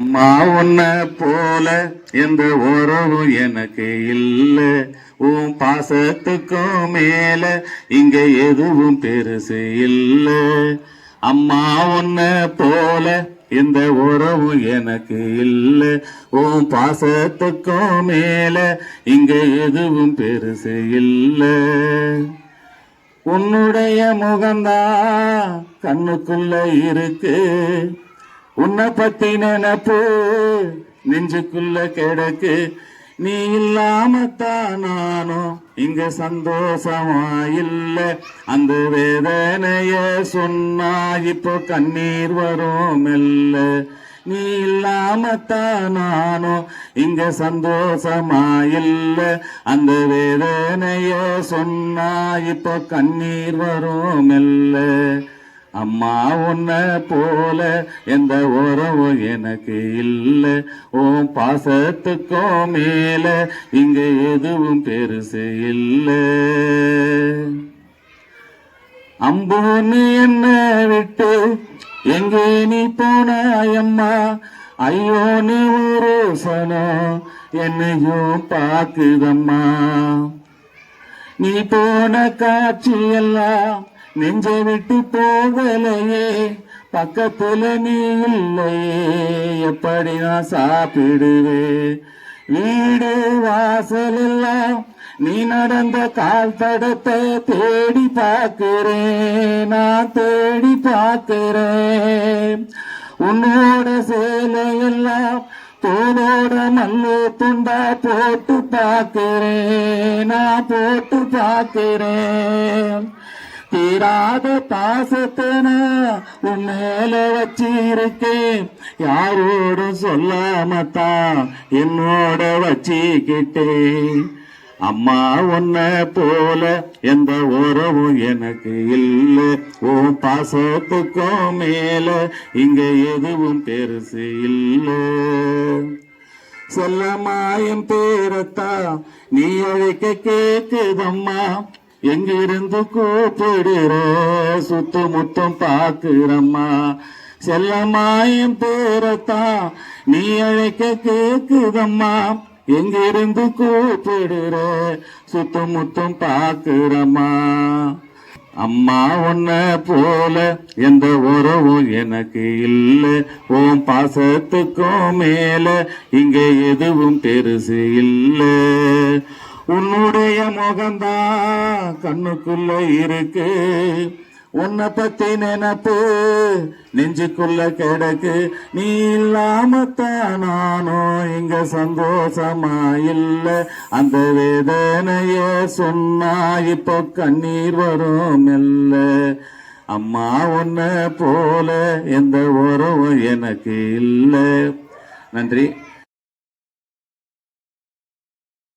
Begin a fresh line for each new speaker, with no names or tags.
அம்மா உன்ன போல எந்த உறவும் எனக்கு இல்ல. உன் பாசத்துக்கும் மேல இங்க எதுவும் பெருசு இல்ல. அம்மா உன்ன போல எந்த உறவும் எனக்கு இல்ல. உன் பாசத்துக்கும் மேல இங்க எதுவும் பெருசு இல்ல. உன்னுடைய முகந்தா கண்ணுக்குள்ள இருக்கு. உன்னை பத்தி நினப்பு நெஞ்சுக்குள்ள கிடக்கு. நீ இல்லாமத்தான் நானும் இங்க சந்தோஷமா இல்ல அந்த வேதனைய சொன்னா இப்போ கண்ணீர் வரும் மெல்ல. நீ இல்லாமத்தான் நானும் இங்க சந்தோஷமா இல்ல அந்த வேதனைய சொன்னா இப்போ கண்ணீர் வரும் மெல்ல. அம்மா உன்னை போல எந்த உறவும் எனக்கு இல்லை. உன் பாசத்துக்கும் மேல இங்க எதுவும் பெருசு இல்லை. அம்புன்னு என்ன விட்டு எங்கே நீ போனாயம்மா ஐயோ நீ ஒரு சனம் என்னையும் பார்க்குதம்மா. நீ போன காட்சியெல்லாம் நெஞ்சை விட்டு போகலையே பக்கத்துல நீ இல்லையே எப்படி நான் சாப்பிடுவேன்? வீடு வாசல் எல்லாம் நீ நடந்த கால் தடத்தை தேடி பார்க்கிறேன் நான் தேடி பார்க்கிறேன். உன்னோட சேலையெல்லாம் தோலோட நல்ல துண்டா போட்டு பார்க்கிறேன் நான் போட்டு பார்க்கிறேன். தீராத பாசத்தன உன் மேல வச்சிருக்கேன். யாரோடும் சொல்லாமத்தான் என்னோட வச்சிக்கிட்டேன். அம்மா உன்னை போல எந்த உறவும் எனக்கு இல்லை. உன் பாசத்துக்கும் மேல இங்க எதுவும் பெருசு இல்லை. செல்லமாயம் பேரத்தா நீ அழைக்க கேக்குதம்மா. எங்கிருந்து கூப்பிடுற? சுத்து முத்தம் பாக்குறம்மா செல்லமாயம் பேரத்தான் நீ அழைக்க கேக்குதம்மா. எங்கிருந்து கூப்பிடுற? சுத்து முத்தம் பாக்குறம்மா அம்மா உன்ன போல எந்த உறவும் எனக்கு இல்லை. உன் பாசத்துக்கும் மேல இங்க எதுவும் பெருசு இல்லை. உன்னுடைய முகம்தான் கண்ணுக்குள்ள இருக்கு. உன்னை பத்தி நினப்பு நெஞ்சுக்குள்ள கிடக்கு. நீ இல்லாமத்தான் நானும் இங்க சந்தோஷமா இல்ல. அந்த வேதனைய சொன்னா இப்போ கண்ணீர் வரும் இல்ல. அம்மா உன்ன போல எந்த உறவும் எனக்கு இல்லை. நன்றி.